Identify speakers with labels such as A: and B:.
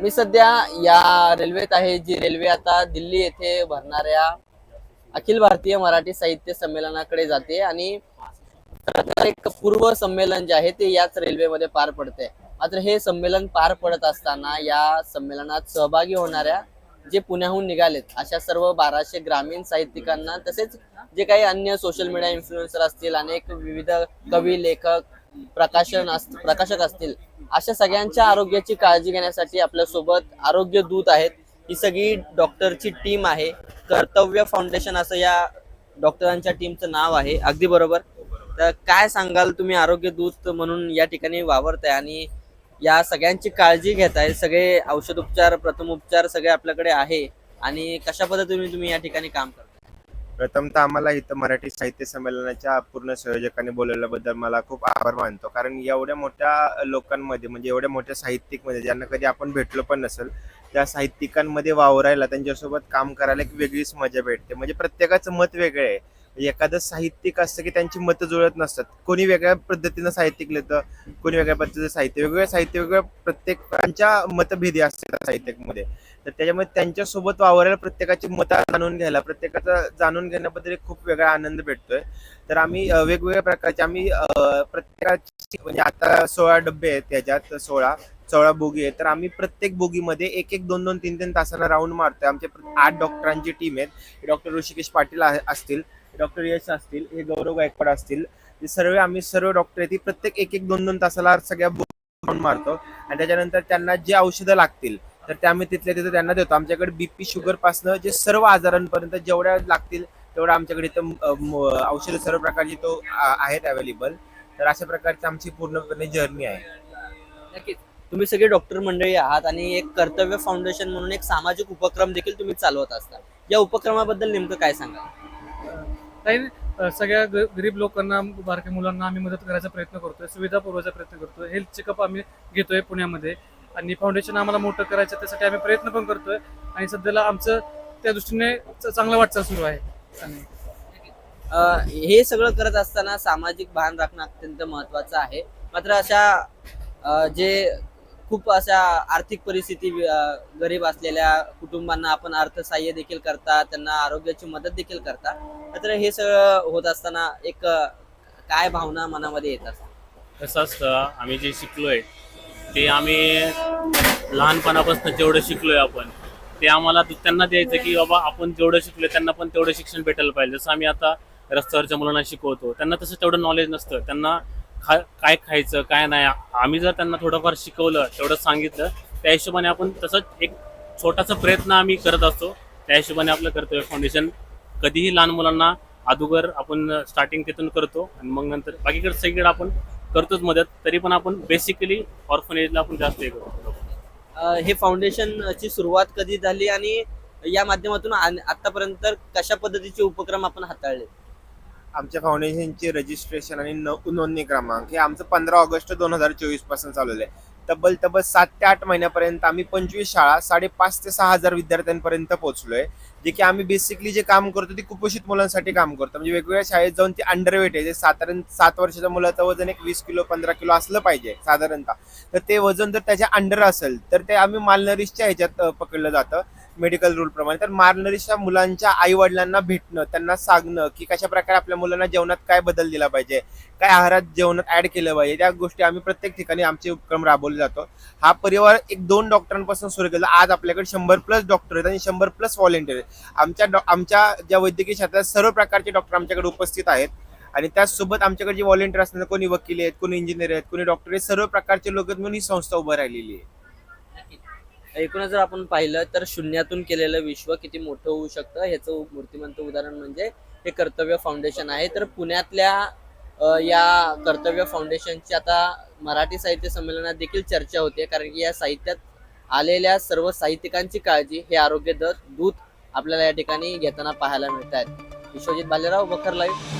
A: मी सध्या या रेल्वेत आहे जी रेल्वे आता दिल्ली येथे भरणाऱ्या अखिल भारतीय मराठी साहित्य संमेलनाकडे जाते आणि एक पूर्व संमेलन जे आहे ते याच रेल्वेमध्ये पार पडते मात्र हे संमेलन पार पडत असताना या संमेलनात सहभागी होणाऱ्या जे पुण्याहून निघालेत अशा सर्व बाराशे ग्रामीण साहित्यिकांना तसेच जे काही अन्य सोशल मीडिया इन्फ्लुएन्सर असतील अनेक विविध कवी लेखक प्रकाशन प्रकाशक असतील अशा सगळ्यांच्या आरोग्याची काळजी घेण्यासाठी आपल्यासोबत आरोग्य दूत आहेत. ही सगळी डॉक्टरची टीम आहे. कर्तव्य फाउंडेशन असं या डॉक्टरांच्या टीमचं नाव आहे. अगदी बरोबर. तर काय सांगाल तुम्ही आरोग्य दूत म्हणून या ठिकाणी वावरताय आणि या सगळ्यांची काळजी घेताय? सगळे औषध उपचार प्रथम उपचार सगळे आपल्याकडे आहे आणि कशा पद्धतीने तुम्ही या ठिकाणी काम करता?
B: प्रथमतः आम्हाला इथं मराठी साहित्य संमेलनाच्या पूर्ण संयोजकांनी बोलवल्याबद्दल मला खूप आभार मानतो. कारण एवढ्या मोठ्या लोकांमध्ये म्हणजे एवढ्या मोठ्या साहित्यिकमध्ये ज्यांना कधी आपण भेटलो पण नसेल त्या साहित्यिकांमध्ये वावरायला त्यांच्यासोबत काम करायला एक वेगळीच मजा भेटते. म्हणजे प्रत्येकाचं मत वेगळं आहे. एखादं साहित्यिक असतं की त्यांची मतं जुळत नसतात. कोणी वेगळ्या पद्धतीनं साहित्यिक लिहितं कोणी वेगळ्या पद्धतीचं साहित्य वेगवेगळ्या साहित्य वेगळ्या प्रत्येकांच्या मतभेदी असतात साहित्यिकमध्ये. तर त्याच्यामुळे त्यांच्यासोबत वावरायला प्रत्येकाची मतं जाणून घ्यायला प्रत्येकाचा जाणून घेण्याबद्दल एक खूप वेगळा आनंद भेटतोय. तर आम्ही वेगवेगळ्या प्रकारचे आम्ही प्रत्येकाची म्हणजे आता सोळा डबे आहेत त्याच्यात सोळा सोळा बोगी आहेत. तर आम्ही प्रत्येक बोगीमध्ये एक एक दोन दोन तीन तीन तासांना राऊंड मारतोय. आमचे आठ डॉक्टरांची टीम आहेत. डॉक्टर ऋषिकेश पाटील असतील. डॉक्टर यश असतील हे गौरव गायकवाड असतील सर्व आम्ही सर्व डॉक्टर येतील ती प्रत्येक एक एक दोन दोन तासाला सगळ्या मारतो. आणि त्याच्यानंतर त्यांना जे औषधं लागतील तर ते आम्ही तिथल्या तिथं त्यांना देतो. आमच्याकडे बीपी शुगर पासनं जे सर्व आजारांपर्यंत जेवढ्या लागतील तेवढ्या आमच्याकडे इथं औषधं सर्व प्रकारची तो आहेत अवेलेबल तर अशा प्रकारची आमची पूर्णपणे जर्नी आहे.
A: नक्कीच. तुम्ही सगळे डॉक्टर मंडळी आहात आणि एक कर्तव्य फाउंडेशन म्हणून एक सामाजिक उपक्रम देखील तुम्ही चालवत असता. या उपक्रमाबद्दल नेमकं काय सांगा
C: काही सगळ्या ग- गरीब लोकांना बारक्या मुलांना आम्ही मदत करायचा प्रयत्न करतोय सुविधा पुरवायचा प्रयत्न करतोय. हेल्थ चेकअप आम्ही घेतोय पुण्यामध्ये. आणि फाउंडेशन आम्हाला मोठं करायचं त्यासाठी आम्ही प्रयत्न पण करतोय. आणि सध्याला आमचं त्या दृष्टीने च- चांगला वाटचाल सुरू आहे. आणि
A: हे सगळं करत असताना सामाजिक भान राखणं अत्यंत महत्वाचं आहे. मात्र अशा जे खूप अशा आर्थिक परिस्थिती गरीब असलेल्या कुटुंबांना आपण अर्थसहाय्य देखील करता त्यांना आरोग्याची मदत देखील करता तर हे सगळं होत असताना एक काय भावना मनामध्ये येत असतात?
D: कसं असतं आम्ही जे शिकलोय ते आम्ही लहानपणापासून जेवढं शिकलोय आपण ते आम्हाला त्यांना द्यायचं की बाबा आपण जेवढं शिकलोय त्यांना पण तेवढं शिक्षण भेटायला पाहिजे. जसं आम्ही आता रस्त्यावरच्या मुलांना शिकवतो त्यांना तसं तेवढं नॉलेज नसतं. त्यांना खा काय खायचं काय नाही आम्ही जर त्यांना थोडंफार शिकवलं तेवढं सांगितलं त्या हिशोबाने आपण तसंच एक छोटासा प्रयत्न आम्ही करत असतो. त्या हिशोबाने आपलं कर्तव्य फाउंडेशन कधीही लहान मुलांना अगोदर आपण स्टार्टिंग तिथून करतो आणि मग नंतर बाकीकडे सगळीकडे आपण करतोच मदत तरी पण आपण बेसिकली ऑर्फनेजला आपण जास्त हे करतो.
A: हे फाउंडेशनची सुरुवात कधी झाली आणि या माध्यमातून आतापर्यंत कशा पद्धतीचे उपक्रम आपण हाताळले?
B: आमच्या फाउंडेशनचे रजिस्ट्रेशन आणि नोंदणी क्रमांक हे आमचं पंधरा ऑगस्ट दोन हजार चोवीसपासून चालवलं आहे तब्बल तब्बल सात ते आठ महिन्यापर्यंत आम्ही पंचवीस शाळा साडेपाच ते सहा हजार विद्यार्थ्यांपर्यंत पोहोचलोय. जे की आम्ही बेसिकली जे काम करतो ते कुपोषित मुलांसाठी काम करतो. म्हणजे वेगवेगळ्या शाळेत जाऊन ते अंडरवेट आहे. जे साधारण सात वर्षाच्या मुलाचं वजन एक वीस किलो पंधरा किलो असलं पाहिजे साधारणतः. तर ते वजन जर त्याच्या अंडर असेल तर ते आम्ही मालनरीसच्या ह्याच्यात पकडलं जातं. मेडिकल रूल प्रमाणे. तर मालनरीच्या मुलांच्या आई वडिलांना भेटणं त्यांना सांगणं की कशा प्रकारे आपल्या मुलांना जेवणात काय बदल दिला पाहिजे काय आहारात जेवणात ऍड केलं पाहिजे त्या गोष्टी आम्ही प्रत्येक ठिकाणी आमचे उपक्रम राबवले जातो. हा परिवार एक दोन डॉक्टरांपासून सुरू केला. आज आपल्याकडे शंभर प्लस डॉक्टर आहेत आणि शंभर प्लस व्हॉलेंटियर आहेत. आमच्या डॉ- आमच्या ज्या वैद्यकीय क्षेत्रात सर्व प्रकारचे डॉक्टर आमच्याकडे उपस्थित आहेत. आणि त्याचसोबत आमच्याकडे जे व्हॉलेंटियर असणार कोणी वकील आहेत कोणी इंजिनियर आहेत कोणी डॉक्टर आहेत सर्व प्रकारचे लोक म्हणून ही संस्था उभं राहिलेली आहे.
A: एकूणच जर आपण पाहिलं तर शून्यातून केलेलं विश्व किती मोठं होऊ शकतं? ह्याचं मूर्तिमंत उदाहरण म्हणजे हे कर्तव्य फाउंडेशन आहे. तर पुण्यातल्या या कर्तव्य फाउंडेशनची आता मराठी साहित्य संमेलनात देखील चर्चा होते. कारण की या साहित्यात आलेल्या सर्व साहित्यिकांची काळजी हे आरोग्य द- दूत आपल्याला या ठिकाणी घेताना पाहायला मिळत आहेत विश्वजित भालेराव बखर लाईव्ह